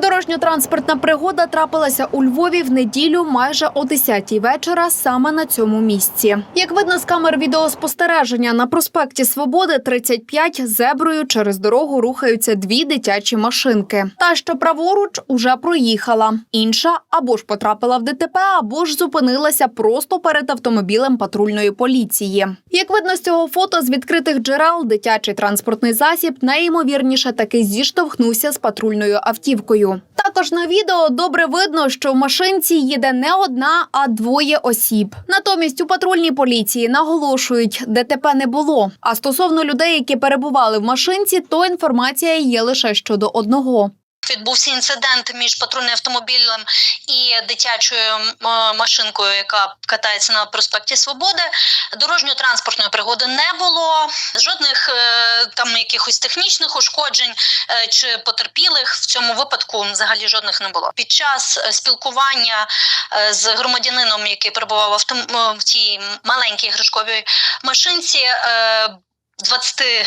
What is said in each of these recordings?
Дорожньо-транспортна пригода трапилася у Львові в неділю майже о 10-й вечора саме на цьому місці. Як видно з камер відеоспостереження, на проспекті Свободи 35 зеброю через дорогу рухаються дві дитячі машинки. Та, що праворуч, уже проїхала. Інша або ж потрапила в ДТП, або ж зупинилася просто перед автомобілем патрульної поліції. Як видно з цього фото з відкритих джерел, дитячий транспортний засіб найімовірніше таки зіштовхнувся з патрульною автівкою. Також на відео добре видно, що в машинці їде не одна, а двоє осіб. Натомість у патрульній поліції наголошують, ДТП не було. А стосовно людей, які перебували в машинці, то інформація є лише щодо одного. Відбувся інцидент між патрульним автомобілем і дитячою машинкою, яка катається на проспекті Свободи. Дорожньо-транспортної пригоди не було. Жодних е, там якихось технічних ушкоджень е, чи потерпілих в цьому випадку взагалі жодних не було. Під час е, спілкування е, з громадянином, який перебував в цій маленькій іграшковій машинці. Е,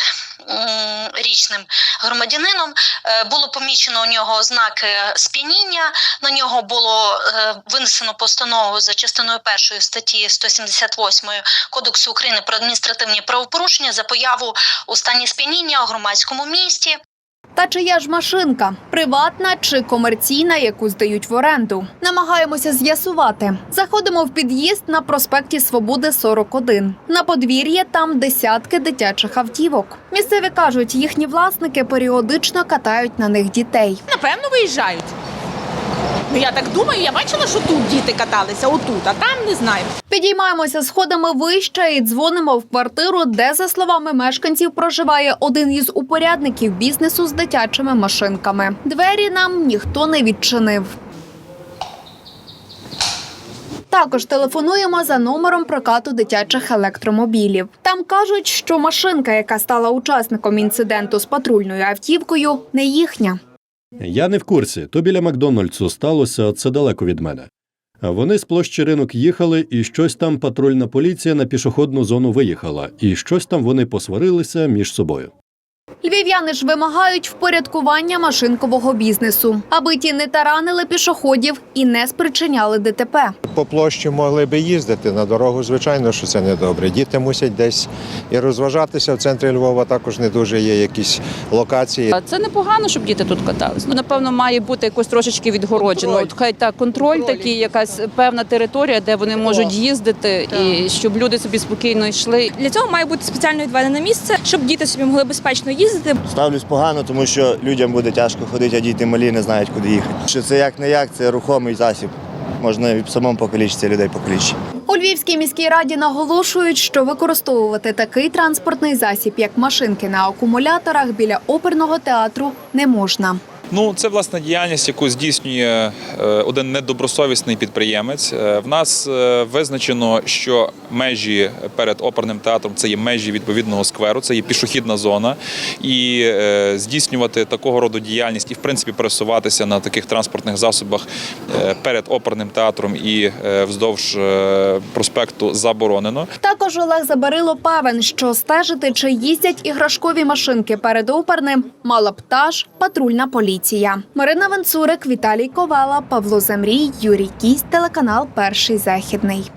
20-річним громадянином е, було помічено у нього ознаки сп'яніння. На нього було е, винесено постанову за частиною першої статті 178 Кодексу України про адміністративні правопорушення за появу у стані сп'яніння у громадському місті. Та чия ж машинка приватна чи комерційна, яку здають в оренду? Намагаємося з'ясувати. Заходимо в під'їзд на проспекті Свободи 41. На подвір'ї там десятки дитячих автівок. Місцеві кажуть, їхні власники періодично катають на них дітей. Напевно, виїжджають. Ну я так думаю, я бачила, що тут діти каталися, отут, а там не знаю. Підіймаємося сходами вище і дзвонимо в квартиру, де, за словами мешканців, проживає один із упорядників бізнесу з дитячими машинками. Двері нам ніхто не відчинив. Також телефонуємо за номером прокату дитячих електромобілів. Там кажуть, що машинка, яка стала учасником інциденту з патрульною автівкою, не їхня. Я не в курсі, то біля Макдональдсу сталося, це далеко від мене. Вони з площі ринок їхали, і щось там патрульна поліція на пішохідну зону виїхала, і щось там вони посварилися між собою. Львів'яни ж вимагають впорядкування машинкового бізнесу, аби ті не таранили пішоходів і не спричиняли ДТП. По площі могли би їздити на дорогу, звичайно, що це не добре. Діти мусять десь і розважатися. В центрі Львова також не дуже є якісь локації. А Це непогано, щоб діти тут катались. Ну напевно, має бути якось трошечки відгороджено. Контроль. От хай так контроль, Контроль. такий, якась певна територія, де вони можуть їздити, і щоб люди собі спокійно йшли. Для цього має бути спеціально відведене місце, щоб діти собі могли безпечно їздити. Ставлюсь погано, тому що людям буде тяжко ходити, а діти малі не знають, куди їхати. Що це як не як, це рухомий засіб. Можна і самому покалічити людей покалічити. У Львівській міській раді наголошують, що використовувати такий транспортний засіб, як машинки на акумуляторах біля оперного театру, не можна. Ну, це власне діяльність, яку здійснює е, один недобросовісний підприємець. Е, В нас е, визначено, що межі перед оперним театром це є межі відповідного скверу, це є пішохідна зона. І здійснювати такого роду діяльність і, в принципі, пересуватися на таких транспортних засобах перед оперним театром і вздовж проспекту заборонено. Також Олег Забарило певен, що стежити, чи їздять іграшкові машинки перед оперним, мала б та ж патрульна поліція. Марина Венцурик, Віталій Ковала, Павло Замрій, Юрій Кість, телеканал Перший західний.